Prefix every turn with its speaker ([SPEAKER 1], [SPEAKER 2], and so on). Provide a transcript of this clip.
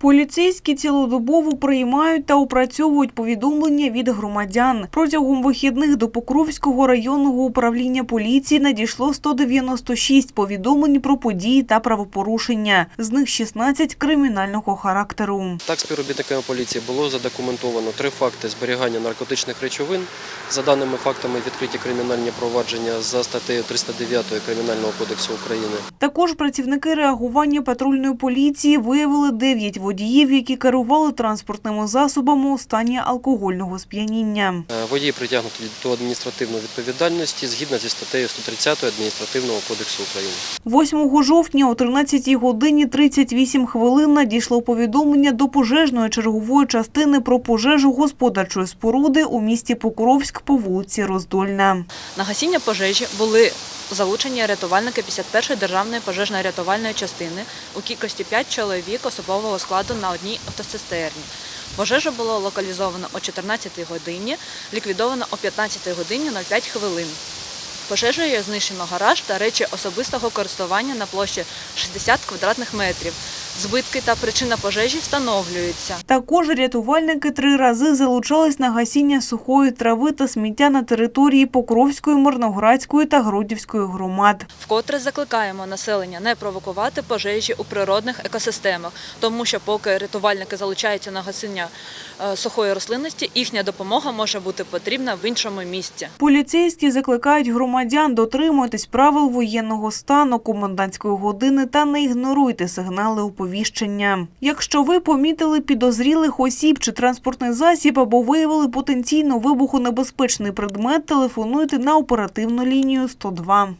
[SPEAKER 1] Поліцейські цілодобово приймають та опрацьовують повідомлення від громадян. Протягом вихідних до Покровського районного управління поліції надійшло 196 повідомлень про події та правопорушення. З них 16 кримінального характеру.
[SPEAKER 2] Так, співробітниками поліції було задокументовано три факти зберігання наркотичних речовин. За даними фактами відкриті кримінальні провадження за статтею 309 Кримінального кодексу України.
[SPEAKER 1] Також працівники реагування патрульної поліції виявили 9 водіїв, які керували транспортними засобами у стані алкогольного сп'яніння.
[SPEAKER 2] Е, Водії притягнуті до адміністративної відповідальності згідно зі статтею 130 Адміністративного кодексу України.
[SPEAKER 1] 8 жовтня о 13 годині 38 хвилин надійшло повідомлення до пожежної чергової частини про пожежу господарчої споруди у місті Покровськ по вулиці Роздольна.
[SPEAKER 3] На гасіння пожежі були залучені рятувальники 51-ї державної пожежної рятувальної частини у кількості 5 чоловік особового складу на одній автоцистерні. Пожежа була локалізовано о 14 годині, ліквідована о 15 годині 05 хвилин. Пожежею знищено гараж та речі особистого користування на площі 60 квадратних метрів. Збитки та причина пожежі встановлюються.
[SPEAKER 1] Також рятувальники три рази залучались на гасіння сухої трави та сміття на території Покровської, Мирноградської та Гродівської громад.
[SPEAKER 3] Вкотре закликаємо населення не провокувати пожежі у природних екосистемах, тому що поки рятувальники залучаються на гасіння е, сухої рослинності, їхня допомога може бути потрібна в іншому місці.
[SPEAKER 1] Поліцейські закликають громадян дотримуватись правил воєнного стану, комендантської години та не ігноруйте сигнали оповіщення. Якщо ви помітили підозрілих осіб чи транспортний засіб або виявили потенційно вибухонебезпечний предмет, телефонуйте на оперативну лінію 102.